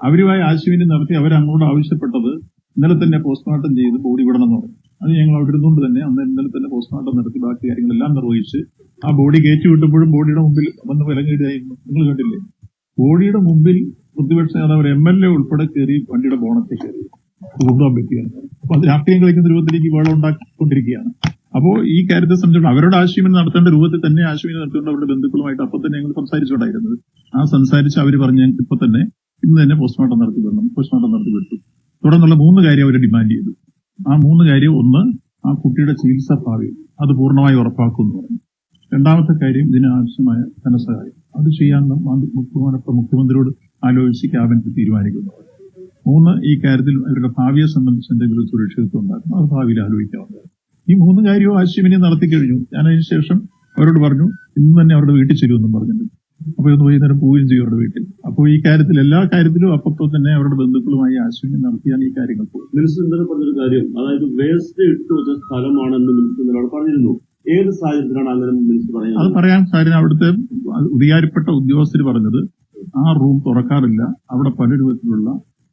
അവരുമായി ആശയവിനിമയം നടത്തി അവരങ്ങോട്ട് ആവശ്യപ്പെട്ടത് ഇന്നലെ തന്നെ പോസ്റ്റ്മോർട്ടം ചെയ്ത് ബോഡി വിടണം എന്ന് പറഞ്ഞു. അത് ഞങ്ങൾ അവിടെ ഇരുന്നുകൊണ്ട് തന്നെ അന്ന് ഇന്നലെ തന്നെ പോസ്റ്റ്മോർട്ടം നടത്തി ബാക്കി കാര്യങ്ങളെല്ലാം നിർവഹിച്ച് ആ ബോഡി കയറ്റി വിട്ടപ്പോഴും ബോഡിയുടെ മുമ്പിൽ വന്ന് വിലങ്ങിയിട്ടായിരുന്നു നിങ്ങൾ കണ്ടില്ലേ? ബോഡിയുടെ മുമ്പിൽ പ്രതിപക്ഷ നേതാവ് എം എൽ എ ഉൾപ്പെടെ കയറി വണ്ടിയുടെ ബോണത്തിൽ കയറി. കൊണ്ടുപോകാൻ പറ്റുകയാണ് അപ്പൊ അത് രാഷ്ട്രീയം കളിക്കുന്ന രൂപത്തിലേക്ക് വെള്ളം ഉണ്ടാക്കിക്കൊണ്ടിരിക്കുകയാണ്. അപ്പോ ഈ കാര്യത്തെ സംബന്ധിച്ചിടത്തോളം അവരുടെ ആശയവിനിമയം നടത്തേണ്ട രൂപത്തിൽ തന്നെ ആശയവിനിമയം നടത്തിക്കൊണ്ട് അവരുടെ ബന്ധുക്കളുമായിട്ട് അപ്പൊ തന്നെ ഞങ്ങൾ സംസാരിച്ചുകൊണ്ടായിരുന്നത്. ആ സംസാരിച്ച് അവർ പറഞ്ഞ ഇപ്പൊ തന്നെ ഇന്ന് തന്നെ പോസ്റ്റ്മോർട്ടം നടത്തി വിടണം പോസ്റ്റ്മോർട്ടം നടത്തി വിട്ടു. തുടർന്നുള്ള മൂന്ന് കാര്യം അവർ ഡിമാൻഡ് ചെയ്തു. ആ മൂന്ന് കാര്യം ഒന്ന് ആ കുട്ടിയുടെ ചികിത്സാ ഭാവി അത് പൂർണമായി ഉറപ്പാക്കുമെന്ന് പറഞ്ഞു. രണ്ടാമത്തെ കാര്യം ഇതിന് ആവശ്യമായ ധനസഹായം. അത് ചെയ്യാൻ ബഹുമാനപ്പെട്ട മുഖ്യമന്ത്രിയോട് ആലോചിച്ച് ക്യാബിനറ്റ് തീരുമാനിക്കുന്നു. മൂന്ന് ഈ കാര്യത്തിൽ അവരുടെ ഭാവിയെ സംബന്ധിച്ച് എന്തെങ്കിലും സുരക്ഷിതത്വം ഉണ്ടാക്കണം. അത് ഭാവിയിൽ ആലോചിക്കാവുന്നതാണ്. ഈ മൂന്ന് കാര്യവും ആശയവിനിമയം നടത്തി കഴിഞ്ഞു ഞാൻ അവരോട് പറഞ്ഞു ഇന്ന് തന്നെ അവരുടെ വീട്ടിൽ ചെല്ലുമെന്നും പറഞ്ഞിട്ടുണ്ട്. അപ്പൊ ഇന്ന് വൈകുന്നേരം പോവുകയും ചെയ്യും അവരുടെ വീട്ടിൽ. അപ്പോൾ ഈ കാര്യത്തിൽ എല്ലാ കാര്യത്തിലും അപ്പപ്പോ തന്നെ അവരുടെ ബന്ധുക്കളുമായി ആശയം നടത്തിയാണ് ഈ കാര്യങ്ങൾ പോകുന്നത്. മിനിസ്റ്റർ പറഞ്ഞൊരു കാര്യം? അതായത് വേസ്റ്റ് ഇട്ട് വെച്ച സ്ഥലമാണെന്ന് മിനിസ്റ്റർ പറഞ്ഞിരുന്നു. ഏത് സാഹചര്യത്തിലാണ് അങ്ങനെ മിനിസ്റ്റർ അത് പറയാൻ കാര്യം അവിടുത്തെ ഉദിയാരിപ്പെട്ട ഉദ്യോഗസ്ഥർ പറഞ്ഞത് ആ റൂം തുറക്കാറില്ല. അവിടെ പല രൂപത്തിലുള്ള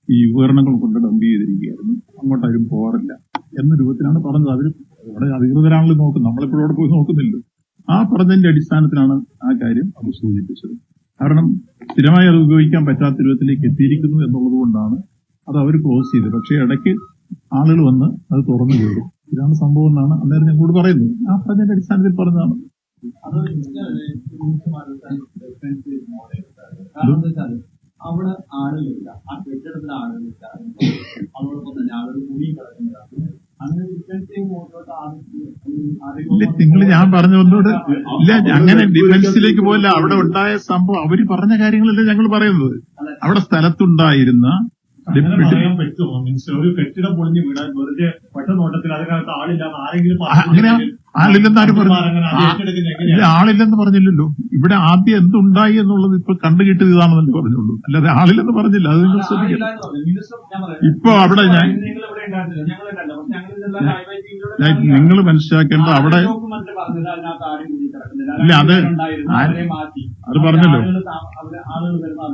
ഈ ഉപകരണങ്ങൾ കൊണ്ട് ഡംപ് ചെയ്തിരിക്കുകയായിരുന്നു. അങ്ങോട്ടാരും പോകാറില്ല എന്ന രൂപത്തിലാണ് പറഞ്ഞത്. അവർ അവിടെ അധികൃതരാണല്ലോ നോക്കുന്നത്. നമ്മളിപ്പോഴും അവിടെ പോയി നോക്കുന്നില്ല ആ പറഞ്ഞതിന്റെ അടിസ്ഥാനത്തിലാണ് ആ കാര്യം അത് സൂചിപ്പിച്ചത്. കാരണം സ്ഥിരമായി അത് ഉപയോഗിക്കാൻ പറ്റാത്ത രൂപത്തിലേക്ക് എത്തിയിരിക്കുന്നു എന്നുള്ളത് കൊണ്ടാണ് അത് അവർ ക്ലോസ് ചെയ്തത്. പക്ഷേ ഇടയ്ക്ക് ആളുകൾ വന്ന് അത് തുറന്നു കയറും ഇതാണ് സംഭവം എന്നാണ് അന്നേരം ഞങ്ങളോട് പറയുന്നത്. ആ പറഞ്ഞതിന്റെ അടിസ്ഥാനത്തിൽ പറഞ്ഞതാണ്. അവിടെ ആളുകളില്ല. ആ കെട്ടിടത്തിൽ ആളുകളില്ല. അതോടൊപ്പം തന്നെ ആളുകൾ കുടിയും കിടക്കുന്നതാണ് അങ്ങനെ ഡിഫൻസീവ് മോഡലോട്ട് ഇല്ല നിങ്ങൾ ഞാൻ പറഞ്ഞ ഒന്നുകൂടെ ഇല്ല അങ്ങനെ ഡിഫൻസിലേക്ക് പോയില്ല. അവിടെ ഉണ്ടായ സംഭവം അവർ പറഞ്ഞ കാര്യങ്ങളല്ലേ ഞങ്ങൾ പറയുന്നത്. അവിടെ സ്ഥലത്തുണ്ടായിരുന്ന ഒരു കെട്ടിടം പൊളിഞ്ഞ് വീടാൻ വെറുതെ ഒറ്റ നോട്ടത്തിൽ അതിനകത്ത് ആളില്ലാന്ന് ആരെങ്കിലും ആളില്ലെന്ന് ആരും പറഞ്ഞു. ആളില്ലെന്ന് പറഞ്ഞില്ലല്ലോ. ഇവിടെ ആദ്യം എന്തുണ്ടായി എന്നുള്ളത് ഇപ്പൊ കണ്ടുകിട്ടിയത് ഇതാണെന്നല്ലേ പറഞ്ഞുള്ളൂ. അല്ലാതെ ആളില്ലെന്ന് പറഞ്ഞില്ല അത് നിങ്ങൾ ശ്രദ്ധിക്കണം. ഇപ്പൊ അവിടെ ഞാൻ- നിങ്ങൾ മനസ്സിലാക്കേണ്ട അവിടെ ഇല്ല, അത് ആര്- അത് പറഞ്ഞല്ലോ.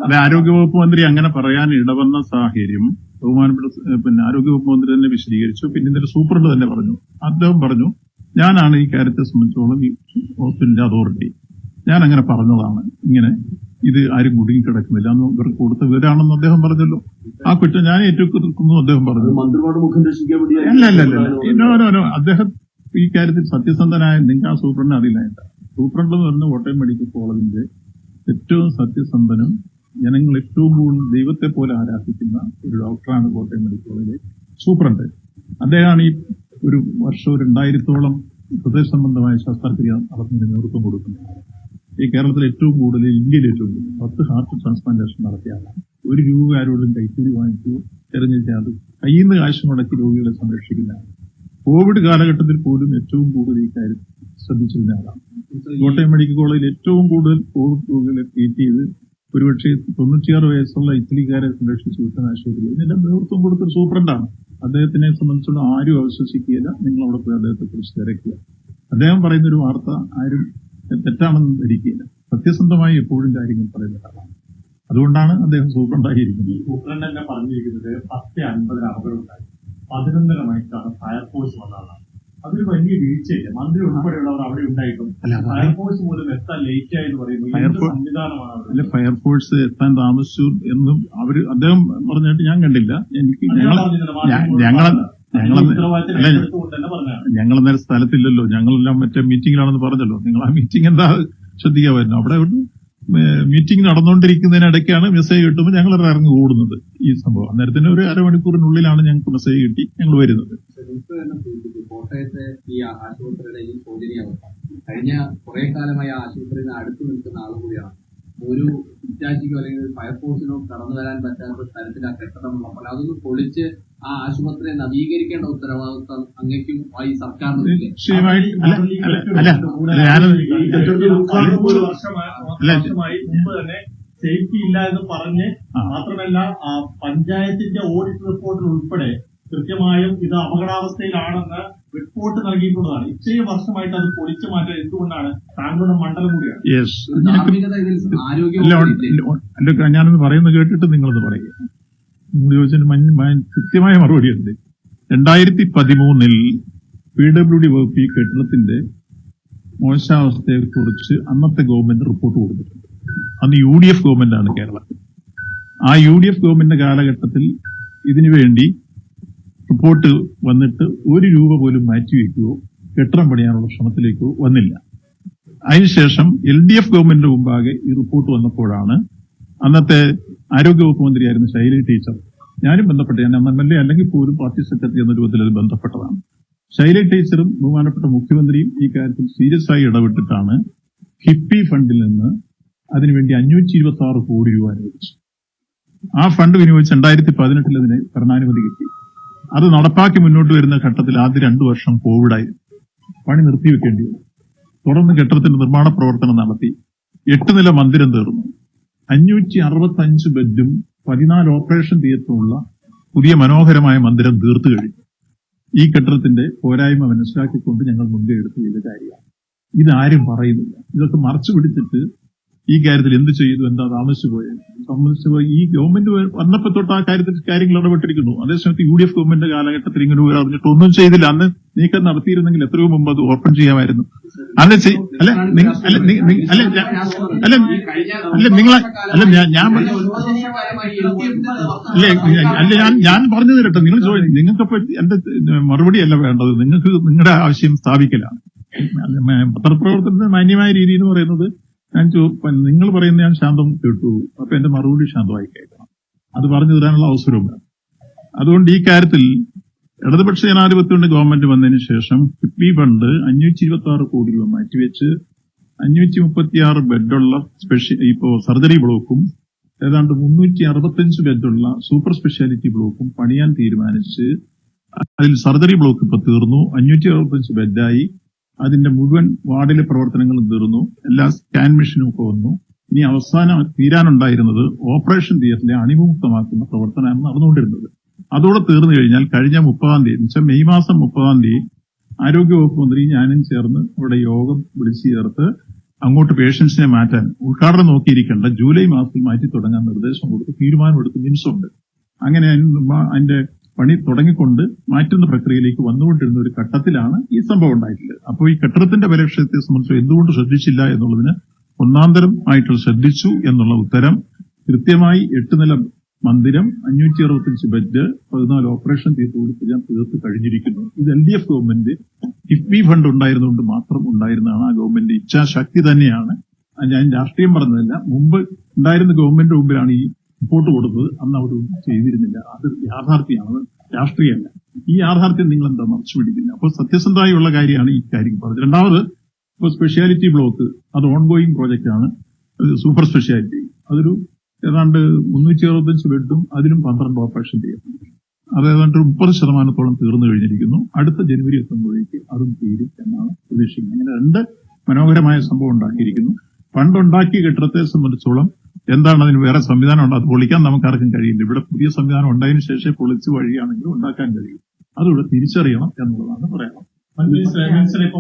അതെ ആരോഗ്യവകുപ്പ് മന്ത്രി അങ്ങനെ പറയാൻ ഇടവന്ന സാഹചര്യം ബഹുമാനപ്പെട്ട പിന്നെ ആരോഗ്യവകുപ്പ് മന്ത്രി തന്നെ വിശദീകരിച്ചു. പിന്നെ ഇതിന്റെ സൂപ്രണ്ട് തന്നെ പറഞ്ഞു. അദ്ദേഹം പറഞ്ഞു ഞാനാണ് ഈ കാര്യത്തെ സംബന്ധിച്ചോളം ഈ ഹോസ്പിറ്റലിന്റെ അതോറിറ്റി ഞാൻ അങ്ങനെ പറഞ്ഞതാണ്. ഇങ്ങനെ ഇത് ആരും കുടുങ്ങിക്കിടക്കുന്നില്ല. എന്ന് ഇവർക്ക് കൊടുത്ത വിവരാണെന്ന് അദ്ദേഹം പറഞ്ഞല്ലോ. ആ കുറ്റം ഞാൻ ഏറ്റെടുക്കുന്നു അദ്ദേഹം പറഞ്ഞു. അല്ല അല്ല അല്ല. അദ്ദേഹം ഈ കാര്യത്തിൽ സത്യസന്ധനായ നിങ്ങൾക്ക് ആ സൂപ്രണ്ടിനെ അറിയില്ല സൂപ്രണ്ട് എന്ന് പറഞ്ഞ കോട്ടയം മെഡിക്കൽ കോളേജിന്റെ ഏറ്റവും സത്യസന്ധനും ജനങ്ങൾ ഏറ്റവും കൂടുതൽ ദൈവത്തെ പോലെ ആരാധിക്കുന്ന ഒരു ഡോക്ടറാണ് കോട്ടയം മെഡിക്കൽ കോളേജിലെ സൂപ്രണ്ട്. അദ്ദേഹമാണ് ഈ ഒരു വർഷം രണ്ടായിരത്തോളം ഹൃദയ സംബന്ധമായ ശസ്ത്രക്രിയ നടത്തുന്നതിന് നേതൃത്വം കൊടുക്കുന്നത് ഈ കേരളത്തിൽ ഏറ്റവും കൂടുതൽ ഇന്ത്യയിൽ ഏറ്റവും കൂടുതൽ പത്ത് ഹാർട്ട് ട്രാൻസ്പ്ലാന്റേഷൻ നടത്തിയ ഒരു രൂപ ആരോടും കൈക്കൂലി വാങ്ങിച്ചു തെരഞ്ഞെടുക്കാതെ കയ്യിൽ നിന്ന് കാശ് മുടക്കി രോഗികളെ സംരക്ഷിക്കുന്നതാണ് കോവിഡ് കാലഘട്ടത്തിൽ പോലും ഏറ്റവും കൂടുതൽ ഈ കാര്യം ശ്രദ്ധിച്ചിരുന്ന ആളാണ്. കോട്ടയം മെഡിക്കൽ കോളേജിൽ ഏറ്റവും കൂടുതൽ കോവിഡ് രോഗികളെ ട്രീറ്റ് ചെയ്ത് ഒരുപക്ഷെ തൊണ്ണൂറ്റിയാറ് വയസ്സുള്ള ഇറ്റലിക്കാരെ സംരക്ഷിച്ചു വിട്ടുന്ന ആശുപത്രി ഇതിന്റെ നേതൃത്വം കൊടുത്തൊരു സൂപ്രണ്ടാണ്. അദ്ദേഹത്തിനെ സംബന്ധിച്ചുള്ള ആരും അവിശ്വസിക്കുകയില്ല. നിങ്ങൾ അവിടെ പോയി അദ്ദേഹത്തെ കുറിച്ച് തിരക്കുക. അദ്ദേഹം പറയുന്നൊരു വാർത്ത ആരും തെറ്റാണെന്ന് ധരിക്കുകയില്ല. സത്യസന്ധമായി എപ്പോഴും കാര്യങ്ങൾ പറയുന്ന ആളാണ് അതുകൊണ്ടാണ് അദ്ദേഹം സൂപ്രണ്ടായിരിക്കുന്നത്. സൂപ്രണ്ട് തന്നെ പറഞ്ഞിരിക്കുന്നത് പത്ത് അൻപതിന് അപകടം ഉണ്ടായി പതിനൊന്നര മണിക്കാണ് ഫയർഫോഴ്സ് വന്നതാണ് അതൊരു വലിയ വീഴ്ചയില്ല? മന്ത്രി ഉൾപ്പെടെയുള്ളവർ അവിടെ ഉണ്ടായിട്ടും ഫയർഫോഴ്സ് പോലും എത്താൻ ലേറ്റ് ആയി എന്ന് പറയുമ്പോൾ സംവിധാനമാണ് ഫയർഫോഴ്സ് എത്താൻ താമസിച്ചു എന്നും അവർ അദ്ദേഹം പറഞ്ഞിട്ട് ഞാൻ കണ്ടില്ല. എനിക്ക് ഞങ്ങൾ പറഞ്ഞിട്ടുണ്ട്, ഞ- മാധ്യമങ്ങളോട് ഞങ്ങളെ ഞങ്ങളെ അതിന്റെ ഉത്തരവാദിത്തം അല്ല ഏറ്റെടുത്തുകൊണ്ട് തന്നെ പറഞ്ഞതാണ്. ഞങ്ങൾ നേരെ സ്ഥലത്തില്ലല്ലോ. ഞങ്ങളെല്ലാം മറ്റേ മീറ്റിംഗിലാണെന്ന് പറഞ്ഞല്ലോ. നിങ്ങൾ ആ മീറ്റിംഗ് എന്താ ശ്രദ്ധിക്കാമായിരുന്നു? അവിടെ മീറ്റിംഗ് നടന്നുകൊണ്ടിരിക്കുന്നതിനിടയ്ക്കാണ് മെസ്സേജ് കിട്ടുമ്പോൾ ഞങ്ങൾ ഇറങ്ങി ഓടുന്നത് ഈ സംഭവം. അന്നേരത്തിന് ഒരു അരമണിക്കൂറിനുള്ളിലാണ് ഞങ്ങൾക്ക് മെസ്സേജ് കിട്ടി ഞങ്ങൾ വരുന്നത്. കോട്ടയത്തെ ഈ ആശുപത്രിയുടെ ഈ ശോചനീയാവസ്ഥ കഴിഞ്ഞ കുറെ കാലമായി ആ ആശുപത്രിയിൽ അടുത്ത് നിൽക്കുന്ന ആൾ കൂടിയാണ്. ഒരു ഇറ്റാച്ചിക്കോ അല്ലെങ്കിൽ ഫയർഫോഴ്സിനോ കടന്നു വരാൻ പറ്റാത്ത തരത്തിൽ ആ കെട്ടിടമുള്ളപ്പോൾ അതൊന്ന് പൊളിച്ച് ആ ആശുപത്രിയെ നവീകരിക്കേണ്ട ഉത്തരവാദിത്വം അങ്ങേക്കും ഈ സർക്കാരിനും ഇല്ലേ അല്ല അല്ല അല്ല. അല്ല ഞാനത് ഈ കെട്ടിടത്തിന്റെ ഉദ്ഘാടനം ഒരു വർഷമായി അല്ല. മുമ്പ് തന്നെ സേഫ്റ്റി ഇല്ല എന്ന് പറഞ്ഞ്. മാത്രമല്ല ആ പഞ്ചായത്തിന്റെ ഓഡിറ്റ് റിപ്പോർട്ടിൽ ഉൾപ്പെടെ കൃത്യമായും ഇത് അപകടാവസ്ഥയിലാണെന്ന് റിപ്പോർട്ട് നൽകിയിട്ടുള്ളതാണ്. ഇത്രയും വർഷമായിട്ട് അത് പൊളിച്ചു മാറ്റാൻ എന്തുകൊണ്ടാണ് താങ്കളുടെ മണ്ഡലം കൂടിയാണ്? ഞാനൊന്ന്. പറയുന്നത് കേട്ടിട്ട് നിങ്ങളത് പറയുക. നിങ്ങൾ ചോദിച്ചാൽ കൃത്യമായ മറുപടി ഉണ്ട്. രണ്ടായിരത്തി പതിമൂന്നിൽ പി ഡബ്ല്യു ഡി വകുപ്പ് ഈ കെട്ടിടത്തിന്റെ മോശാവസ്ഥയെക്കുറിച്ച് അന്നത്തെ ഗവൺമെന്റ് റിപ്പോർട്ട് കൊടുത്തിട്ടുണ്ട്. അന്ന് യു ഡി എഫ് ഗവൺമെന്റാണ് കേരളം. ആ യു ഡി എഫ് ഗവൺമെന്റിന്റെ കാലഘട്ടത്തിൽ ഇതിനു വേണ്ടി റിപ്പോർട്ട് വന്നിട്ട് ഒരു രൂപ പോലും മാറ്റിവെക്കുകയോ കെട്ടിടം പണിയാനുള്ള ശ്രമത്തിലേക്കോ വന്നില്ല. അതിനുശേഷം എൽ ഡി എഫ് ഗവൺമെന്റിന് മുമ്പാകെ ഈ റിപ്പോർട്ട് വന്നപ്പോഴാണ് അന്നത്തെ ആരോഗ്യവകുപ്പ് മന്ത്രിയായിരുന്ന ശൈലി ടീച്ചർ ഞാനും ബന്ധപ്പെട്ട ഞാൻ എം എൽ എ അല്ലെങ്കിൽ പോലും പാർട്ടി സെക്രട്ടറി എന്ന രൂപത്തിൽ അത് ബന്ധപ്പെട്ടതാണ്. ശൈലി ടീച്ചറും ബഹുമാനപ്പെട്ട മുഖ്യമന്ത്രിയും ഈ കാര്യത്തിൽ സീരിയസ് ആയി ഇടപെട്ടിട്ടാണ് ഹിപ്പി ഫണ്ടിൽ നിന്ന് അതിനുവേണ്ടി അഞ്ഞൂറ്റി ഇരുപത്തി ആറ് കോടി രൂപ അനുവദിച്ചു ആ ഫണ്ട് വിനിയോഗിച്ച് രണ്ടായിരത്തി പതിനെട്ടിൽ അതിന് ഭരണാനുമതി കിട്ടി. അത് നടപ്പാക്കി മുന്നോട്ട് വരുന്ന ഘട്ടത്തിൽ ആദ്യ രണ്ടു വർഷം കോവിഡായി പണി നിർത്തിവെക്കേണ്ടി വന്നു. തുടർന്ന് കെട്ടിടത്തിന്റെ നിർമ്മാണ പ്രവർത്തനം നടത്തി. എട്ട് നില മന്ദിരം തീർന്നു. അഞ്ഞൂറ്റി അറുപത്തി അഞ്ച് ബെഡും പതിനാല് ഓപ്പറേഷൻ തിയേറ്ററുമുള്ള പുതിയ മനോഹരമായ മന്ദിരം തീർത്തു കഴിഞ്ഞു. ഈ കെട്ടിടത്തിന്റെ പോരായ്മ മനസ്സിലാക്കിക്കൊണ്ട് ഞങ്ങൾ മുൻകൈ എടുത്ത് ചെയ്ത കാര്യമാണ്. ഇതാരും പറയുന്നില്ല. ഇതൊക്കെ മറച്ചു പിടിച്ചിട്ട് ഈ കാര്യത്തിൽ എന്ത് ചെയ്തു എന്താ താമസിച്ചു പോയത് സംബന്ധിച്ച് പോയി. ഈ ഗവൺമെന്റ് വന്നപ്പോ തൊട്ട് ആ കാര്യത്തിൽ കാര്യങ്ങൾ ഇടപെട്ടിരിക്കുന്നു. അതേസമയത്ത് യു ഡി എഫ് ഗവൺമെന്റ് കാലഘട്ടത്തിൽ ഇങ്ങനെ ഒരു അറിഞ്ഞിട്ട് ഒന്നും ചെയ്തില്ല. അന്ന് നീക്കം നടത്തിയിരുന്നെങ്കിൽ എത്രയോ മുമ്പ് അത് ഓപ്പൺ ചെയ്യാമായിരുന്നു. അന്ന് അല്ല അല്ല അല്ല അല്ല അല്ല നിങ്ങളെ അല്ല ഞാൻ പറഞ്ഞ- അല്ല ഞാൻ ഞാൻ പറഞ്ഞു തരട്ടെ നിങ്ങൾ ചോദിച്ചു നിങ്ങൾക്കിപ്പോ എന്റെ മറുപടി അല്ല വേണ്ടത്. നിങ്ങൾക്ക് നിങ്ങളുടെ ആവശ്യം സ്ഥാപിക്കലാണ്. പത്രപ്രവർത്തനത്തിന്റെ മാന്യമായ രീതി എന്ന് പറയുന്നത് ഞാൻ നിങ്ങൾ പറയുന്ന ഞാൻ ശാന്തം കേട്ടു അപ്പൊ എന്റെ മറുപടി ശാന്തമായി കേൾക്കണം. അത് പറഞ്ഞു തരാനുള്ള അവസരവും അതുകൊണ്ട് ഈ കാര്യത്തിൽ ഇടതുപക്ഷ ജനാധിപത്യത്തിന്റെ ഗവൺമെന്റ് വന്നതിന് ശേഷം കിഫ്ബി ഫണ്ട് അഞ്ഞൂറ്റി ഇരുപത്തി ആറ് കോടി രൂപ മാറ്റിവെച്ച് അഞ്ഞൂറ്റി മുപ്പത്തിയാറ് ബെഡുള്ള സ്പെഷ്യൽ ഇപ്പോ സർജറി ബ്ലോക്കും ഏതാണ്ട് മുന്നൂറ്റി അറുപത്തഞ്ച് ബെഡുള്ള സൂപ്പർ സ്പെഷ്യാലിറ്റി ബ്ലോക്കും പണിയാൻ തീരുമാനിച്ച് അതിൽ സർജറി ബ്ലോക്ക് ഇപ്പൊ തീർന്നു. അഞ്ഞൂറ്റി അറുപത്തഞ്ച് ബെഡായി അതിന്റെ മുഴുവൻ വാർഡിലെ പ്രവർത്തനങ്ങളും തീർന്നു. എല്ലാ സ്കാൻ മെഷീനും ഒക്കെ വന്നു. ഇനി അവസാനം തീരാനുണ്ടായിരുന്നത് ഓപ്പറേഷൻ തിയേറ്ററിനെ അണിമുക്തമാക്കുന്ന പ്രവർത്തനമാണ് നടന്നുകൊണ്ടിരുന്നത്. അതോടെ തീർന്നു കഴിഞ്ഞാൽ കഴിഞ്ഞ മുപ്പതാം തീയതി വെച്ചാൽ മെയ് മാസം മുപ്പതാം തീയതി ആരോഗ്യവകുപ്പ് മന്ത്രി ഞാനും ചേർന്ന് ഇവിടെ യോഗം വിളിച്ചു ചേർത്ത് അങ്ങോട്ട് പേഷ്യൻസിനെ മാറ്റാൻ ഉദ്ഘാടനം നോക്കിയിരിക്കേണ്ട ജൂലൈ മാസത്തിൽ മാറ്റി തുടങ്ങാൻ നിർദ്ദേശം കൊടുത്ത് തീരുമാനമെടുത്ത് നിമിഷമുണ്ട് അങ്ങനെ അതിന്റെ പണി തുടങ്ങിക്കൊണ്ട് മാറ്റുന്ന പ്രക്രിയയിലേക്ക് വന്നുകൊണ്ടിരുന്ന ഒരു ഘട്ടത്തിലാണ് ഈ സംഭവം ഉണ്ടായിട്ടുള്ളത്. അപ്പോൾ ഈ കെട്ടിടത്തിന്റെ പരിരക്ഷത്തെ സംബന്ധിച്ച് എന്തുകൊണ്ട് ശ്രദ്ധിച്ചില്ല എന്നുള്ളതിന് ഒന്നാന്തരം ആയിട്ട് ശ്രദ്ധിച്ചു എന്നുള്ള ഉത്തരം കൃത്യമായി എട്ട് നില മന്ദിരം അഞ്ഞൂറ്റി അറുപത്തഞ്ച് ബെഡ് പതിനാല് ഓപ്പറേഷൻ തീർത്തുകൂടി ചെയ്യാൻ തീർത്ത് കഴിഞ്ഞിരിക്കുന്നു. ഇത് L D F government KIIFB fund ഉണ്ടായിരുന്നുകൊണ്ട് മാത്രം ഉണ്ടായിരുന്നതാണ്. ആ ഗവൺമെന്റ് ഇച്ഛാശക്തി തന്നെയാണ്. ഞാൻ രാഷ്ട്രീയം പറഞ്ഞതല്ല മുമ്പ് ഉണ്ടായിരുന്ന ഗവൺമെന്റ് മുമ്പിലാണ് ഈ റിപ്പോർട്ട് കൊടുത്തത് അന്ന് അവർ ചെയ്തിരുന്നില്ല. അത് യാഥാർത്ഥ്യമാണ്. രാഷ്ട്രീയമല്ല. ഈ യാഥാർത്ഥ്യം നിങ്ങൾ എന്താ മറച്ചു പിടിക്കില്ല? അപ്പോൾ സത്യസന്ധമായുള്ള കാര്യമാണ് ഈ കാര്യം പറഞ്ഞത്. രണ്ടാമത് ഇപ്പോൾ സ്പെഷ്യാലിറ്റി ബ്ലോക്ക് അത് ഓൺഗോയിങ് പ്രോജക്റ്റ് ആണ്. സൂപ്പർ സ്പെഷ്യാലിറ്റി അതൊരു ഏതാണ്ട് മുന്നൂറ്റി അറുപത്തഞ്ച് ബെഡും അതിലും പന്ത്രണ്ട് ഓപ്പറേഷൻ ചെയ്യും. അത് ഏതാണ്ട് മുപ്പത് ശതമാനത്തോളം തീർന്നു കഴിഞ്ഞിരിക്കുന്നു. അടുത്ത ജനുവരി എത്തുമ്പോഴേക്ക് അതും തീരും എന്നാണ് പ്രതീക്ഷിക്കുന്നത്. അങ്ങനെ രണ്ട് മനോഹരമായ സംഭവം ഉണ്ടാക്കിയിരിക്കുന്നു. പണ്ടുണ്ടാക്കിയ കെട്ടിടത്തെ സംബന്ധിച്ചോളം എന്താണ് അതിന് വേറെ സംവിധാനം ഉണ്ട്? അത് പൊളിക്കാൻ നമുക്ക് ആർക്കും കഴിയില്ല. ഇവിടെ പുതിയ സംവിധാനം ഉണ്ടായതിനു ശേഷം പൊളിച്ച് വഴിയാണെങ്കിലും ഉണ്ടാക്കാൻ കഴിയും. അതിവിടെ തിരിച്ചറിയണം എന്നുള്ളതാണ് പറയണം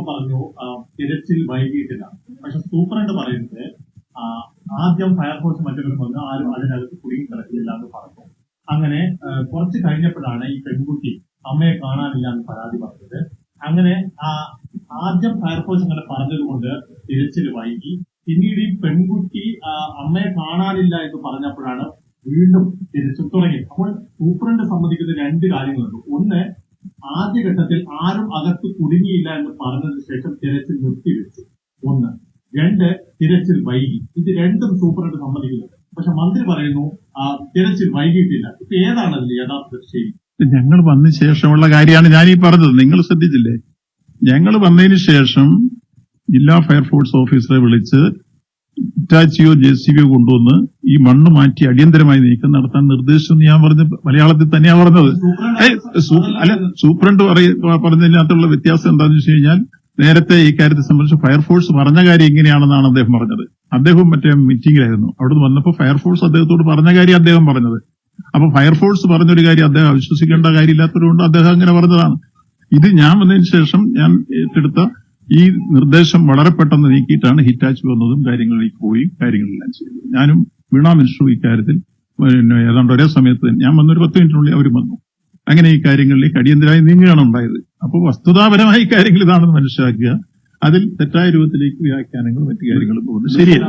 പറഞ്ഞു തിരച്ചിൽ വൈകിട്ടില്ല. പക്ഷെ സൂപ്രണ്ട് പറയുന്നത് ആദ്യം ഫയർഫോഴ്സ് മറ്റൊരു വന്ന് ആരും അതിനകത്ത് കുടുങ്ങി കിടക്കില്ല എന്ന് പറഞ്ഞു. അങ്ങനെ കുറച്ച് കഴിഞ്ഞപ്പോഴാണ് ഈ പെൺകുട്ടി അമ്മയെ കാണാനില്ല എന്ന് പരാതി പറഞ്ഞത്. അങ്ങനെ ആ ആദ്യം ഫയർഫോഴ്സ് അങ്ങനെ പറഞ്ഞതുകൊണ്ട് തിരച്ചിൽ വൈകി. പിന്നീട് ഈ പെൺകുട്ടി അമ്മയെ കാണാനില്ല എന്ന് പറഞ്ഞപ്പോഴാണ് വീണ്ടും തിരിച്ചു തുടങ്ങി അപ്പോൾ സൂപ്രണ്ട് സംബന്ധിക്കുന്ന രണ്ട് കാര്യങ്ങളുണ്ട്. ഒന്ന് ആദ്യഘട്ടത്തിൽ ആരും അകത്ത് കുടുങ്ങിയില്ല എന്ന് പറഞ്ഞതിന് ശേഷം തിരച്ചിൽ നിർത്തിവെച്ചു. ഒന്ന് രണ്ട് തിരച്ചിൽ വൈകി. ഇത് രണ്ടും സൂപ്രണ്ട് സമ്മതിക്കുന്നുണ്ട് പക്ഷെ മന്ത്രി പറയുന്നു തിരച്ചിൽ വൈകിട്ടില്ല ഇപ്പൊ ഏതാണ് അതിൽ യഥാർത്ഥ ശരി? ഞങ്ങൾ വന്ന ശേഷമുള്ള കാര്യമാണ് ഞാൻ ഈ പറഞ്ഞത്. നിങ്ങൾ ശ്രദ്ധിച്ചില്ലേ? ഞങ്ങൾ വന്നതിന് ശേഷം ജില്ലാ ഫയർഫോഴ്സ് ഓഫീസറെ വിളിച്ച് ഇറ്റാച്ചിയോ ജെ സി ബിയോ കൊണ്ടുവന്ന് ഈ മണ്ണ് മാറ്റി അടിയന്തരമായി നീക്കം നടത്താൻ നിർദ്ദേശം ഞാൻ പറഞ്ഞ മലയാളത്തിൽ തന്നെയാ പറഞ്ഞത്. അല്ല സൂപ്രണ്ട് പറയ- പറഞ്ഞതിനകത്തുള്ള വ്യത്യാസം എന്താണെന്ന് വെച്ച് കഴിഞ്ഞാൽ നേരത്തെ ഈ കാര്യത്തെ സംബന്ധിച്ച് ഫയർഫോഴ്സ് പറഞ്ഞ കാര്യം ഇങ്ങനെയാണെന്നാണ് അദ്ദേഹം പറഞ്ഞത്. അദ്ദേഹം മറ്റേ മീറ്റിംഗിലായിരുന്നു. അവിടെ നിന്ന് വന്നപ്പോൾ ഫയർഫോഴ്സ് അദ്ദേഹത്തോട് പറഞ്ഞ കാര്യം അദ്ദേഹം പറഞ്ഞത്. അപ്പൊ ഫയർഫോഴ്സ് പറഞ്ഞൊരു കാര്യം അദ്ദേഹം അവിശ്വസിക്കേണ്ട കാര്യമില്ലാത്തതുകൊണ്ട് അദ്ദേഹം അങ്ങനെ പറഞ്ഞതാണ്. ഇത് ഞാൻ വന്നതിന് ശേഷം ഞാൻ ഏറ്റെടുത്ത ഈ നിർദ്ദേശം വളരെ പെട്ടെന്ന് നീക്കിയിട്ടാണ് ഹിറ്റാച്ച് വന്നതും കാര്യങ്ങളിലേക്ക് പോയി കാര്യങ്ങളെല്ലാം ചെയ്തത്. ഞാനും വീണാ മിനിസ്റ്ററും ഇക്കാര്യത്തിൽ പിന്നെ ഏതാണ്ട് ഒരേ സമയത്ത് ഞാൻ വന്നൊരു പത്ത് മിനിറ്റിനുള്ളിൽ അവർ വന്നു. അങ്ങനെ ഈ കാര്യങ്ങളിലേക്ക് അടിയന്തരമായി നീങ്ങുകയാണ് ഉണ്ടായത്. അപ്പോൾ വസ്തുതാപരമായി കാര്യങ്ങൾ ഇതാണെന്ന് മനസ്സിലാക്കുക. അതിൽ തെറ്റായ രൂപത്തിലേക്ക് വ്യാഖ്യാനങ്ങൾ മറ്റു കാര്യങ്ങളും പോകുന്നു. ശരിയല്ല.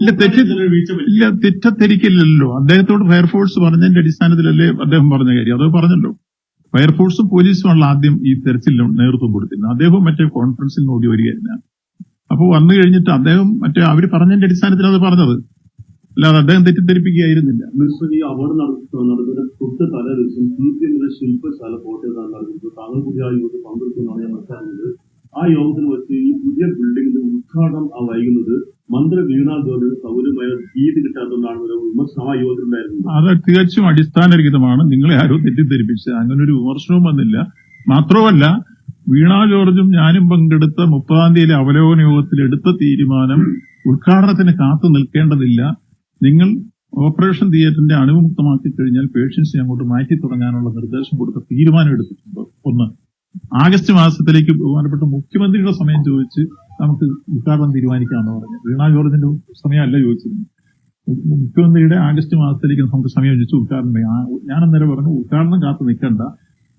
ഇല്ല തെറ്റി ഇതിലൊരു വീഴ്ച പറ്റി ഇല്ല തെറ്റത്തിരിക്കില്ലല്ലോ അദ്ദേഹത്തോട് ഫയർഫോഴ്സ് പറഞ്ഞതിന്റെ അടിസ്ഥാനത്തിലല്ലേ അദ്ദേഹം പറഞ്ഞ കാര്യം? അതോ പറഞ്ഞല്ലോ? ഫയർഫോഴ്സും പോലീസുമാണല്ലോ ആദ്യം ഈ തെരച്ചിലിന് നേതൃത്വം കൊടുത്തിരുന്നത്. അദ്ദേഹവും മറ്റേ കോൺഫറൻസിൽ ഓടി വരികയായിരുന്നു. അപ്പോൾ വന്നു കഴിഞ്ഞിട്ട് അദ്ദേഹം മറ്റേ അവർ പറഞ്ഞതിന്റെ അടിസ്ഥാനത്തിൽ അത് പറഞ്ഞത്. അല്ലാതെ അദ്ദേഹം തെറ്റിദ്ധരിപ്പിക്കുകയായിരുന്നില്ല. ഈ നടക്കുന്നത്. ആ യോഗത്തിൽ വെച്ച് ഈ പുതിയ ബിൽഡിംഗിന്റെ ഉദ്ഘാടനം ആ വൈകുന്നത് മന്ത്രി വീണ ജോർജിന് സൗകര്യമായ രീതി കിട്ടാത്തതുകൊണ്ടാണ് ഒരു വിമർശനം ആ യുവത്തിലുണ്ടായിരുന്നത് അത് തികച്ചും അടിസ്ഥാനരഹിതമാണ്. നിങ്ങളെ ആരോ തെറ്റിദ്ധരിപ്പിച്ചത്. അങ്ങനെ ഒരു വിമർശനവും വന്നില്ല. മാത്രമല്ല വീണ ജോർജും ഞാനും പങ്കെടുത്ത മുപ്പതാം തീയതി അവലോകന യോഗത്തിൽ എടുത്ത തീരുമാനം ഉദ്ഘാടനത്തിന് കാത്തു നിൽക്കേണ്ടതില്ല. നിങ്ങൾ ഓപ്പറേഷൻ തിയേറ്ററിന്റെ അണുവിമുക്തമാക്കി കഴിഞ്ഞാൽ പേഷ്യൻസിനെ അങ്ങോട്ട് മാറ്റി തുടങ്ങാനുള്ള നിർദ്ദേശം കൊടുത്ത തീരുമാനം എടുത്തിട്ടുണ്ട്. ഒന്ന് ആഗസ്റ്റ് മാസത്തിലേക്ക് ബഹുമാനപ്പെട്ട മുഖ്യമന്ത്രിയുടെ സമയം ചോദിച്ച് നമുക്ക് ഉദ്ഘാടനം തീരുമാനിക്കാമെന്ന് പറഞ്ഞു. വീണ ജോർജിന്റെ സമയമല്ല ചോദിച്ചത് മുഖ്യമന്ത്രിയുടെ ആഗസ്റ്റ് മാസത്തിലേക്ക് നമുക്ക് സമയം ചോദിച്ചു ഉദ്ഘാടനം. ഞാൻ അന്നേരം പറഞ്ഞു ഉദ്ഘാടനം കാത്തു നിൽക്കണ്ട.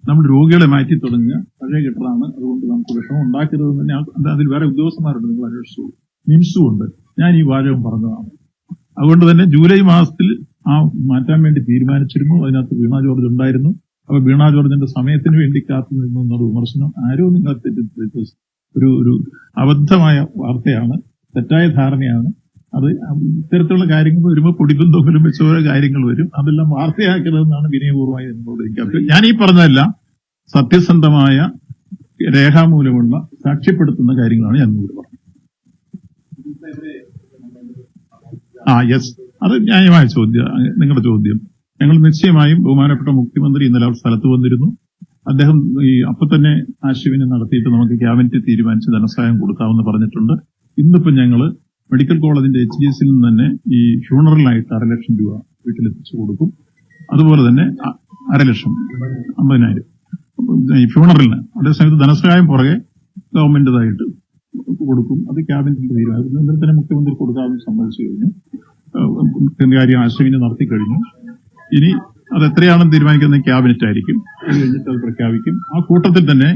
നമ്മൾ രോഗികളെ മാറ്റി തുടങ്ങുക. പഴയ കെട്ടറാണ് അതുകൊണ്ട് നമുക്ക് വിഷമം ഉണ്ടാക്കരുതെന്ന് തന്നെ അതിൽ വേറെ ഉദ്യോഗസ്ഥന്മാരുണ്ട് നിങ്ങൾ അന്വേഷിച്ചു മിംസും ഉണ്ട്. ഞാൻ ഈ വാചകം പറഞ്ഞതാണ്. അതുകൊണ്ട് തന്നെ ജൂലൈ മാസത്തിൽ ആ മാറ്റാൻ വേണ്ടി തീരുമാനിച്ചിരുന്നു. അതിനകത്ത് വീണ ജോർജ് ഉണ്ടായിരുന്നു. അപ്പൊ വീണ ജോർജിന്റെ സമയത്തിന് വേണ്ടി കാത്തു നിന്നു എന്നുള്ള വിമർശനം ആരോ നിങ്ങൾ തെറ്റിദ്ധരിച്ചു ഒരു ഒരു അബദ്ധമായ വാർത്തയാണ് തെറ്റായ ധാരണയാണ്. അത് ഇത്തരത്തിലുള്ള കാര്യങ്ങൾ വരുമ്പോൾ പൊടിക്കും തൊക്കലും വെച്ച ഓരോ കാര്യങ്ങൾ വരും. അതെല്ലാം വാർത്തയാക്കരുതെന്നാണ് വിനയപൂർവമായി നിങ്ങളോട് എനിക്ക് ഞാൻ ഈ പറഞ്ഞതല്ല സത്യസന്ധമായ രേഖാമൂലമുള്ള സാക്ഷ്യപ്പെടുത്തുന്ന കാര്യങ്ങളാണ് ഞാൻ നിങ്ങളോട് പറഞ്ഞത്. ആ യെസ്. അത് ന്യായമായ ചോദ്യം നിങ്ങളുടെ ചോദ്യം. ഞങ്ങൾ നിശ്ചയമായും ബഹുമാനപ്പെട്ട മുഖ്യമന്ത്രി ഇന്നലെ അവർ സ്ഥലത്ത് വന്നിരുന്നു. അദ്ദേഹം ഈ അപ്പൊ തന്നെ ആശുവിനെ നടത്തിയിട്ട് നമുക്ക് ക്യാബിനറ്റ് തീരുമാനിച്ച് ധനസഹായം കൊടുക്കാമെന്ന് പറഞ്ഞിട്ടുണ്ട്. ഇന്നിപ്പോ ഞങ്ങൾ മെഡിക്കൽ കോളേജിന്റെ എച്ച് ഡി എസിൽ നിന്ന് തന്നെ ഈ ഫ്യൂണറലായിട്ട് അര ലക്ഷം രൂപ വീട്ടിലെത്തിച്ചു കൊടുക്കും. അതുപോലെ തന്നെ അരലക്ഷം അര ലക്ഷം അമ്പതിനായിരം. ഈ ഫ്യൂണറലിന് അതേസമയത്ത് ധനസഹായം പുറകെ ഗവൺമെന്റേതായിട്ട് കൊടുക്കും. അത് ക്യാബിനറ്റിന്റെ തീരുമാനം ഇന്നലെ തന്നെ മുഖ്യമന്ത്രി കൊടുക്കാമെന്ന് സമ്മതിച്ചു കഴിഞ്ഞു. കാര്യം ആശുവിനെ നടത്തി കഴിഞ്ഞു. ഇനി അത് എത്രയാണെന്ന് തീരുമാനിക്കുന്ന ക്യാബിനറ്റ് ആയിരിക്കും. അത് കഴിഞ്ഞിട്ട് അത് പ്രഖ്യാപിക്കും. ആ കൂട്ടത്തിൽ തന്നെ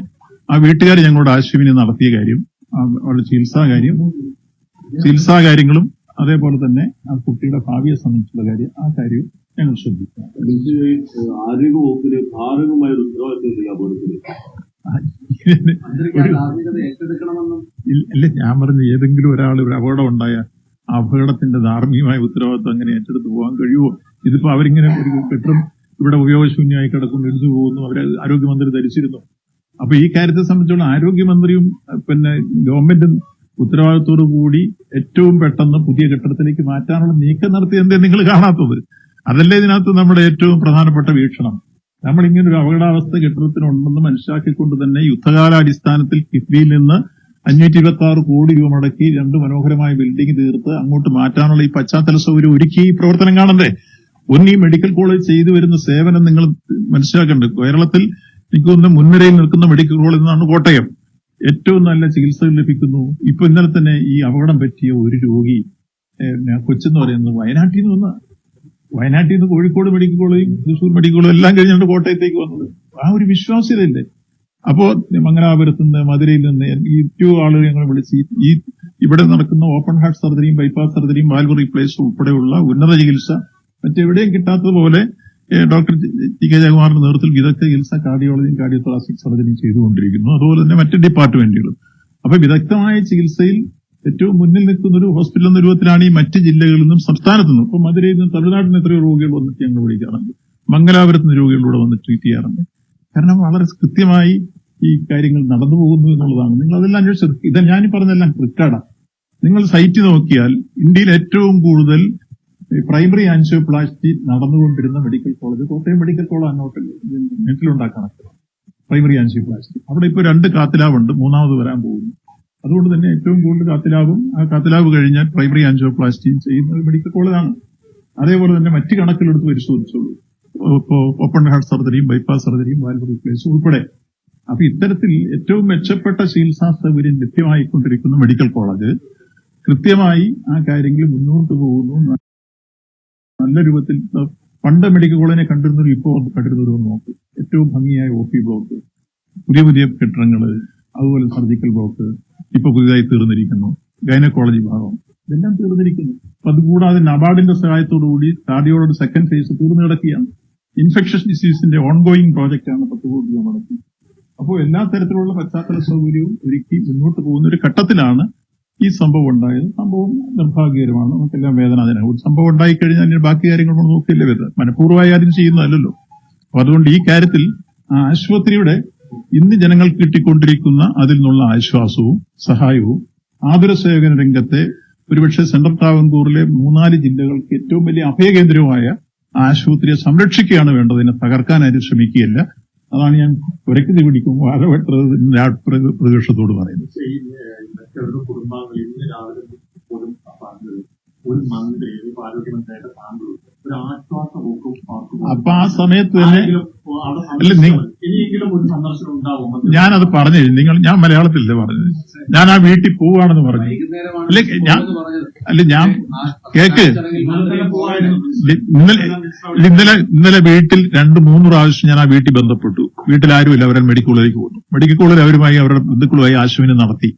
ആ വീട്ടുകാർ ഞങ്ങളോട് ആശയവിനിമയം നടത്തിയ കാര്യം ആ അവരുടെ ചികിത്സാ കാര്യം ചികിത്സാ കാര്യങ്ങളും അതേപോലെ തന്നെ ആ കുട്ടിയുടെ ഭാവിയെ സംബന്ധിച്ചുള്ള കാര്യം ആ കാര്യവും ഞങ്ങൾ ശ്രദ്ധിക്കും. മിനിസ്റ്റർ ഈ ആരോഗ്യ വകുപ്പിന് ഒരു ഉത്തരവാദിത്വം ഇല്ല- ഞാൻ പറഞ്ഞു ഏതെങ്കിലും ഒരാൾ ഒരു അപകടം ഉണ്ടായ അപകടത്തിന്റെ ധാർമ്മികമായ ഉത്തരവാദിത്വം അങ്ങനെ ഏറ്റെടുത്ത് പോകാൻ കഴിയുമോ? ഇതിപ്പോ അവരിങ്ങനെ ഒരു കെട്ടിടം ഇവിടെ ഉപയോഗശൂന്യമായി കിടക്കുന്നു എഴുതു പോകുന്നു അവരെ ആരോഗ്യമന്ത്രി ധരിച്ചിരുന്നു. അപ്പൊ ഈ കാര്യത്തെ സംബന്ധിച്ചുള്ള ആരോഗ്യമന്ത്രിയും പിന്നെ ഗവൺമെന്റും ഉത്തരവാദിത്തോടു കൂടി ഏറ്റവും പെട്ടെന്ന് പുതിയ കെട്ടിടത്തിലേക്ക് മാറ്റാനുള്ള നീക്കം നടത്തി എന്തേ നിങ്ങൾ കാണാത്തത്? അതല്ലേ ഇതിനകത്ത് നമ്മുടെ ഏറ്റവും പ്രധാനപ്പെട്ട വീക്ഷണം. നമ്മൾ ഇങ്ങനെ ഒരു അപകടാവസ്ഥ കെട്ടിടത്തിനുണ്ടെന്ന് മനസ്സിലാക്കിക്കൊണ്ട് തന്നെ യുദ്ധകാലാടിസ്ഥാനത്തിൽ കിഫ്ബിയിൽ നിന്ന് അഞ്ഞൂറ്റി ഇരുപത്തി ആറ് കോടി രൂപ മുടക്കി രണ്ട് മനോഹരമായ ബിൽഡിംഗ് തീർത്ത് അങ്ങോട്ട് മാറ്റാനുള്ള ഈ പശ്ചാത്തല സൗകര്യം ഒരുക്കി ഈ പ്രവർത്തനം കാണണ്ടേ? ഒന്ന് ഈ മെഡിക്കൽ കോളേജ് ചെയ്തു വരുന്ന സേവനം നിങ്ങൾ മനസ്സിലാക്കേണ്ടത്. കേരളത്തിൽ എനിക്ക് തോന്നുന്നു മുൻനിരയിൽ നിൽക്കുന്ന മെഡിക്കൽ കോളേജ് എന്നാണ് കോട്ടയം. ഏറ്റവും നല്ല ചികിത്സകൾ ലഭിക്കുന്നു. ഇപ്പൊ ഇന്നലെ തന്നെ ഈ അപകടം പറ്റിയ ഒരു രോഗി കൊച്ചെന്ന് പറയുന്നത് വയനാട്ടിൽ നിന്ന് വന്ന വയനാട്ടിൽ നിന്ന് കോഴിക്കോട് മെഡിക്കൽ കോളേജും തൃശ്ശൂർ മെഡിക്കൽ കോളേജും എല്ലാം കഴിഞ്ഞാണ് കോട്ടയത്തേക്ക് വന്നത്. ആ ഒരു വിശ്വാസ്യതയില്ലേ? അപ്പോ മംഗലാപുരത്ത് നിന്ന് മധുരയിൽ നിന്ന് ഏറ്റവും ആളുകൾ ഞങ്ങൾ വിളിച്ച് ഈ ഇവിടെ നടക്കുന്ന ഓപ്പൺ ഹാർട്ട് സർജറിയും ബൈപ്പാസ് സർജറിയും വാൽവ് റീപ്ലേസും ഉൾപ്പെടെയുള്ള ഉന്നത ചികിത്സ മറ്റെവിടെയും കിട്ടാത്തതുപോലെ പോലെ ഡോക്ടർ ടി കെ ജയകുമാറിന്റെ നേതൃത്വത്തിൽ വിദഗ്ധ ചികിത്സ കാർഡിയോളജിയും കാർഡിയോത്രാസിക് സർജറിയും ചെയ്തുകൊണ്ടിരിക്കുന്നു. അതുപോലെ തന്നെ മറ്റ് ഡിപ്പാർട്ട്മെന്റുകളും അപ്പൊ വിദഗ്ധമായ ചികിത്സയിൽ ഏറ്റവും മുന്നിൽ നിൽക്കുന്ന ഒരു ഹോസ്പിറ്റൽ എന്ന രൂപത്തിലാണ് ഈ മറ്റ് ജില്ലകളിൽ നിന്നും സംസ്ഥാനത്തു നിന്നും. ഇപ്പൊ മധുരയിൽ നിന്നും തമിഴ്നാട്ടിൽ നിന്ന് എത്രയോ രോഗികൾ വന്നിട്ട് ഞങ്ങൾ വിളിക്കാറുണ്ട് മംഗലാപുരത്ത് നിന്ന് രോഗികളിലൂടെ വന്ന് ട്രീറ്റ് ചെയ്യാറുണ്ട്. കാരണം വളരെ കൃത്യമായി ഈ കാര്യങ്ങൾ നടന്നു പോകുന്നു എന്നുള്ളതാണ്. നിങ്ങൾ അതെല്ലാം അന്വേഷിച്ചത് ഇതാ ഞാൻ പറഞ്ഞതെല്ലാം കൃത്യമാണ് നിങ്ങൾ സൈറ്റ് നോക്കിയാൽ ഇന്ത്യയിൽ ഏറ്റവും കൂടുതൽ primary angioplasty നടന്നുകൊണ്ടിരുന്ന medical college Kottayam medical college അങ്ങോട്ട് നെറ്റിലുണ്ടാക്കണം പ്രൈമറി ആൻജിയോപ്ലാസ്റ്റി. അവിടെ ഇപ്പോൾ രണ്ട് കാത്തിലാവുണ്ട് മൂന്നാമത് വരാൻ പോകുന്നു. അതുകൊണ്ട് തന്നെ ഏറ്റവും കൂടുതൽ കാത്തിലാവും. ആ കാത്തിലാവ് കഴിഞ്ഞാൽ പ്രൈമറി ആൻജിയോപ്ലാസ്റ്റിയും ചെയ്യുന്ന മെഡിക്കൽ കോളേജാണ്. അതേപോലെ തന്നെ മറ്റ് കണക്കിലെടുത്ത് പരിശോധിച്ചോളൂ. ഇപ്പോ ഓപ്പൺ ഹാർട്ട് സർജറിയും ബൈപ്പാസ് സർജറിയും വാൽവ് റീപ്ലേസും ഉൾപ്പെടെ. അപ്പൊ ഇത്തരത്തിൽ ഏറ്റവും മെച്ചപ്പെട്ട ചികിത്സാ സൗകര്യം ലഭ്യമായിക്കൊണ്ടിരിക്കുന്ന മെഡിക്കൽ കോളേജ് കൃത്യമായി ആ കാര്യങ്ങൾ മുന്നോട്ട് പോകുന്നു. നല്ല രൂപത്തിൽ പണ്ട് മെഡിക്കൽ കോളേജിനെ കണ്ടിരുന്നവരും ഇപ്പോൾ കണ്ടിരുന്നവരും നോക്ക്. ഏറ്റവും ഭംഗിയായ ഒ പി ബ്ലോക്ക് പുതിയ പുതിയ കെട്ടിടങ്ങൾ അതുപോലെ സർജിക്കൽ ബ്ലോക്ക് ഇപ്പോൾ പുതിയതായി തീർന്നിരിക്കുന്നു. ഗൈനക്കോളജി ഭാഗം. ഇതെല്ലാം തീർന്നിരിക്കുന്നു. അപ്പൊ അതുകൂടാതെ നബാർഡിന്റെ സഹായത്തോടു കൂടി കാർഡിയോളജി സെക്കൻഡ് ഫേസ് തീർന്നു കിടക്കുകയാണ്. ഇൻഫെക്ഷസ് ഡിസീസിന്റെ ഓൺഗോയിങ് പ്രോജക്റ്റ് ആണ് പത്ത് കോടി രൂപ മുടക്കി. അപ്പോൾ എല്ലാ തരത്തിലുള്ള പശ്ചാത്തല സൗകര്യവും ഒരുക്കി മുന്നോട്ട് പോകുന്ന ഒരു ഘട്ടത്തിലാണ് ഈ സംഭവം ഉണ്ടായത് സംഭവം നിർഭാഗ്യകരമാണ്. നമുക്കെല്ലാം വേദനാജനകം ഒരു സംഭവം ഉണ്ടായി കഴിഞ്ഞാൽ അതിന് ബാക്കി കാര്യങ്ങൾ നമ്മൾ നോക്കിയില്ലേ വരുന്നത് മനഃപൂർവമായി ആരും ചെയ്യുന്നതല്ലല്ലോ. അപ്പൊ അതുകൊണ്ട് ഈ കാര്യത്തിൽ ആശുപത്രിയുടെ ഇന്ന് ജനങ്ങൾക്ക് കിട്ടിക്കൊണ്ടിരിക്കുന്ന അതിൽ നിന്നുള്ള ആശ്വാസവും സഹായവും ആതുര സേവന രംഗത്തെ ഒരുപക്ഷെ സെൻട്രൽ ട്രാവൻകൂറിലെ മൂന്നാൽ ജില്ലകൾക്ക് ഏറ്റവും വലിയ അഭയകേന്ദ്രവുമായ ആശുപത്രിയെ സംരക്ഷിക്കുകയാണ് വേണ്ടത്. ഇതിനെ തകർക്കാൻ ശ്രമിക്കുകയല്ല. അതാണ് ഞാൻ ഉരക്കി പിടിക്കും. വാഴവെട്ടത് പ്രതിപക്ഷത്തോട് പറയുന്നത്. കുടുംബാംഗങ്ങൾ ഇന്ന് രാവിലെ ഒരു മന്ത്രി ഒരു ആരോഗ്യമന്ത്രിയായിട്ട് താങ്കൾ അപ്പൊ ആ സമയത്ത് തന്നെ ഞാൻ അത് പറഞ്ഞു നിങ്ങൾ ഞാൻ മലയാളത്തിലല്ലേ പറഞ്ഞത്? ഞാൻ ആ വീട്ടിൽ പോവാണെന്ന് പറഞ്ഞു. അല്ലെ ഞാൻ- അല്ല ഞാൻ കേക്ക്. ഇന്നലെ ഇന്നലെ ഇന്നലെ വീട്ടിൽ രണ്ട് മൂന്ന് പ്രാവശ്യം ഞാൻ ആ വീട്ടിൽ ബന്ധപ്പെട്ടു. വീട്ടിൽ ആരുമില്ല അവരെ മെഡിക്കൽ കോളേജിലേക്ക് പോകുന്നു മെഡിക്കൽ കോളേജ് അവരുമായി അവരുടെ ബന്ധുക്കളുമായി ആശുവിനെ നടത്തി.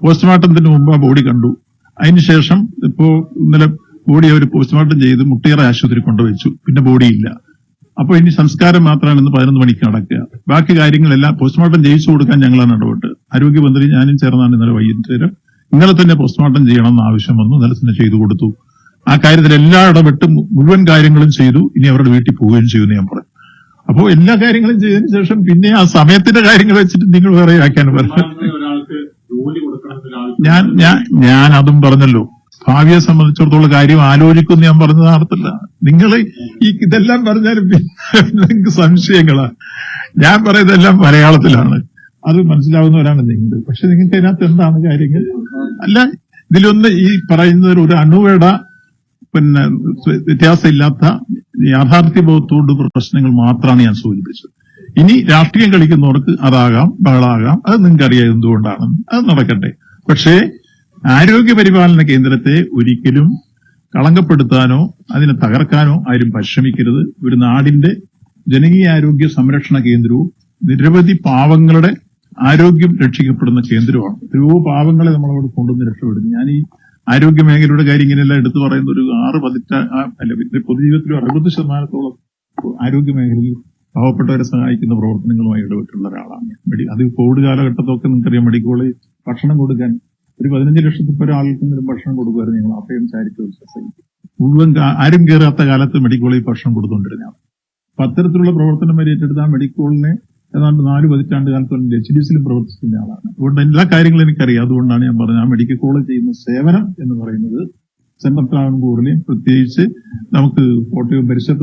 പോസ്റ്റ്മോർട്ടത്തിന് മുമ്പ് ആ ബോഡി കണ്ടു. അതിനുശേഷം ഇപ്പോ ഇന്നലെ ബോഡി അവർ പോസ്റ്റ്മോർട്ടം ചെയ്ത് മുട്ടിയറ ആശുപത്രി കൊണ്ടുവച്ചു. പിന്നെ ബോഡിയില്ല. ഇല്ല അപ്പൊ ഇനി സംസ്കാരം മാത്രമാണ് ഇന്ന് പതിനൊന്ന് മണിക്ക് നടക്കുക. ബാക്കി കാര്യങ്ങളെല്ലാം പോസ്റ്റ്മോർട്ടം ചെയ്യിച്ചു കൊടുക്കാൻ ഞങ്ങളാണ് ഇടപെട്ട്. ആരോഗ്യമന്ത്രി ഞാനും ചേർന്നാണ് ഇന്നലെ വൈകുന്നേരം ഇന്നലെ തന്നെ പോസ്റ്റ്മോർട്ടം ചെയ്യണമെന്ന് ആവശ്യം വന്നു. ഇന്നലെ തന്നെ ചെയ്തു കൊടുത്തു. ആ കാര്യത്തിൽ എല്ലാ ഇടപെട്ടും മുഴുവൻ കാര്യങ്ങളും ചെയ്തു. ഇനി അവരുടെ വീട്ടിൽ പോവുകയും ചെയ്യുമെന്ന് ഞാൻ പറഞ്ഞു. അപ്പോൾ എല്ലാ കാര്യങ്ങളും ചെയ്തതിനു ശേഷം പിന്നെ ആ സമയത്തിന്റെ കാര്യങ്ങൾ വെച്ചിട്ട് നിങ്ങൾ വേറെ ആക്കാൻ പറഞ്ഞു ഞാൻ ഞാൻ ഞാൻ അതും പറഞ്ഞല്ലോ. ഭാവിയെ സംബന്ധിച്ചിടത്തോളം കാര്യം ആലോചിക്കുന്നു ഞാൻ പറഞ്ഞത് നടത്തില്ല നിങ്ങൾ ഈ ഇതെല്ലാം പറഞ്ഞാലും നിങ്ങൾക്ക് സംശയങ്ങളാ. ഞാൻ പറയുന്നതെല്ലാം മലയാളത്തിലാണ്. അത് മനസ്സിലാവുന്നവരാണ് നിങ്ങൾ പക്ഷെ നിങ്ങൾക്ക് അതിനകത്ത് എന്താണ് കാര്യങ്ങൾ? അല്ല ഇതിലൊന്ന് ഈ പറയുന്നതിൽ ഒരു അണുവേട പിന്നെ വ്യത്യാസമില്ലാത്ത യാഥാർത്ഥ്യബോധത്തോട് പ്രശ്നങ്ങൾ മാത്രമാണ് ഞാൻ സൂചിപ്പിച്ചത്. ഇനി രാഷ്ട്രീയം കളിക്കുന്നവർക്ക് അതാകാം ബഹളാകാം. അത് നിങ്ങൾക്ക് അറിയാം എന്തുകൊണ്ടാണെന്ന്. അത് നടക്കട്ടെ. പക്ഷേ ആരോഗ്യ പരിപാലന കേന്ദ്രത്തെ ഒരിക്കലും കളങ്കപ്പെടുത്താനോ അതിനെ തകർക്കാനോ ആരും പരിശ്രമിക്കരുത്. ഒരു നാടിന്റെ ജനകീയ ആരോഗ്യ സംരക്ഷണ കേന്ദ്രവും നിരവധി പാവങ്ങളുടെ ആരോഗ്യം രക്ഷിക്കപ്പെടുന്ന കേന്ദ്രമാണ് എത്രയോ പാവങ്ങളെ നമ്മളവിടെ കൊണ്ടുവന്ന് രക്ഷപ്പെടുന്നു. ഞാൻ ഈ ആരോഗ്യ മേഖലയുടെ കാര്യം ഇങ്ങനെയെല്ലാം എടുത്തു പറയുന്ന ഒരു ആറ് പതിറ്റാ അല്ല പൊതുജീവിതത്തിൽ അറുപത് ശതമാനത്തോളം ആരോഗ്യ മേഖലയിൽ പാവപ്പെട്ടവരെ സഹായിക്കുന്ന പ്രവർത്തനങ്ങളുമായി ഇടപെട്ടുള്ള ഒരാളാണ് അത് കോവിഡ് കാലഘട്ടത്തൊക്കെ നിങ്ങൾക്കറിയാം മെഡിക്കൽ കോളേജ് ഭക്ഷണം കൊടുക്കാൻ ഒരു പതിനഞ്ച് ലക്ഷത്തിൽ പേരെ ആൾക്കെങ്കിലും ഭക്ഷണം കൊടുക്കുമായിരുന്നു ഞങ്ങൾ. അപ്പയും ചാരിറ്റബിൾ സൊസൈറ്റി മുഴുവൻ ആരും കയറാത്ത കാലത്ത് മെഡിക്കൽ ഭക്ഷണം കൊടുത്തുകൊണ്ടിരുന്നതാണ് അപ്പൊ അത്തരത്തിലുള്ള പ്രവർത്തനം വരെ ഏറ്റെടുത്ത് ആ മെഡിക്കോളിനെ ഏതാണ്ട് നാല് പതിറ്റാണ്ട് കാലത്തോളം എച്ച് ഡി സിയിലും പ്രവർത്തിക്കുന്ന ആളാണ്. അതുകൊണ്ട് എല്ലാ കാര്യങ്ങളും എനിക്കറിയാം. അതുകൊണ്ടാണ് ഞാൻ പറഞ്ഞത് ആ മെഡിക്കൽ കോളേജ് ചെയ്യുന്ന സേവനം എന്ന് പറയുന്നത് സെൻട്രൽ ട്രാവൻകൂറിലെയും പ്രത്യേകിച്ച് നമുക്ക് കോട്ടയം പരിസര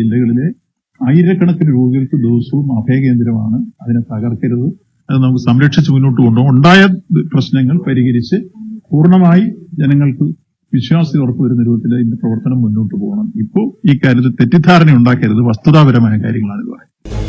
ജില്ലകളിലെ ആയിരക്കണക്കിന് രോഗികൾക്ക് ദിവസവും അഭയകേന്ദ്രമാണ്. അതിനെ തകർക്കരുത്. അത് നമുക്ക് സംരക്ഷിച്ച് മുന്നോട്ട് കൊണ്ടുപോകും. ഉണ്ടായ പ്രശ്നങ്ങൾ പരിഹരിച്ച് പൂർണമായി ജനങ്ങൾക്ക് വിശ്വാസ്യത ഉറപ്പുവരുന്ന രൂപത്തിൽ ഇതിന്റെ പ്രവർത്തനം മുന്നോട്ട് പോകണം. ഇപ്പോൾ ഈ കാര്യത്തിൽ തെറ്റിദ്ധാരണ ഉണ്ടാക്കരുത് വസ്തുതാപരമായ കാര്യങ്ങളാണ് ഇത് പറയുന്നത്.